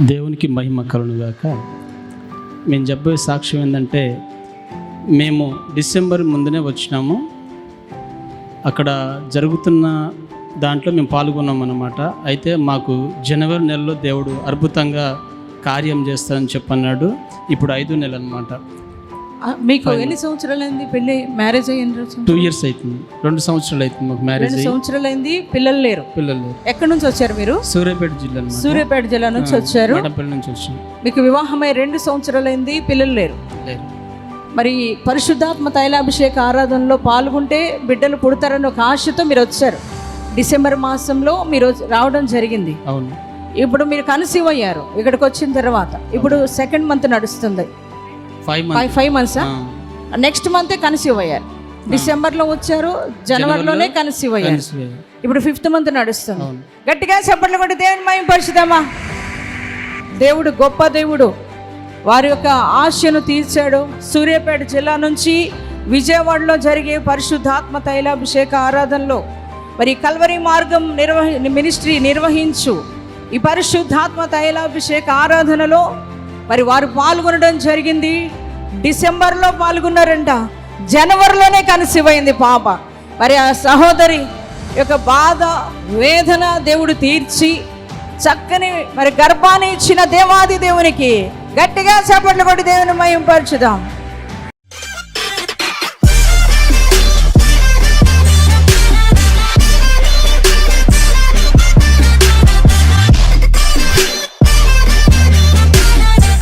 దేవునికి మహిమ కలునుగాక మేము చెప్పే సాక్ష్యం ఏంటంటే మేము డిసెంబర్ ముందునే వచ్చినాము. అక్కడ జరుగుతున్న దాంట్లో మేము పాల్గొన్నాం అన్నమాట అయితే మాకు జనవరి నెలలో దేవుడు అద్భుతంగా కార్యం చేస్తానని చెప్పన్నాడు. ఇప్పుడు ఐదు నెలలు అనమాట మీకు ఎన్ని సంవత్సరాలైంది పెళ్ళి? మ్యారేజ్ అయ్యింది టూ ఇయర్స్ అవుతుంది రెండు సంవత్సరాలు అవుతుంది మాకు మ్యారేజ్ రెండు సంవత్సరాలైంది పిల్లలు లేరు. పిల్లలు లేరు. ఎక్కడి నుంచి వచ్చారు మీరు? సూర్యాపేట జిల్లా సూర్యాపేట జిల్లా నుంచి వచ్చారు. నుంచి వచ్చినాం మీకు వివాహమై రెండు సంవత్సరాలైంది పిల్లలు లేరు. లేరు. మరి పరిశుద్ధాత్మ తైలాభిషేక ఆరాధనలో పాల్గొంటే బిడ్డలు పుడతారని ఒక ఆశతో మీరు వచ్చారు. డిసెంబర్ మాసంలో మీరు రావడం జరిగింది. అవును. ఇప్పుడు మీరు కన్సీవ్ అయ్యారు. ఇక్కడికి వచ్చిన తర్వాత. ఇప్పుడు సెకండ్ మంత్ నడుస్తుంది. ఫైవ్ ఫైవ్ మంత్స్ నెక్స్ట్ మంతే కన్సీవ్ అయ్యారు. డిసెంబర్లో వచ్చారు జనవరిలోనే కన్సీవ్ అయ్యారు. ఇప్పుడు ఫిఫ్త్ మంత్ నడుస్తుంది. గట్టిగా చెప్పట్లు కొట్టి దేవుని మయం పరిశుద్ధమా? దేవుడు గొప్ప దేవుడు. వారి యొక్క ఆశను తీర్చాడు. సూర్యాపేట జిల్లా నుంచి విజయవాడలో జరిగే పరిశుద్ధాత్మ తైలాభిషేక ఆరాధనలో మరి కల్వరి మార్గం నిర్వహి మినిస్ట్రీ నిర్వహించు. ఈ పరిశుద్ధాత్మ తైలాభిషేక ఆరాధనలో మరి వారు పాల్గొనడం జరిగింది. డిసెంబర్లో పాల్గొన్నారంట. జనవరిలోనే కనసివైంది పాప. మరి ఆ సహోదరి యొక్క బాధ వేదన దేవుడు తీర్చి చక్కని మరి గర్భాన్ని ఇచ్చిన దేవాది దేవునికి గట్టిగా చేపట్లు కొట్టి దేవుని మయంపరచుదాం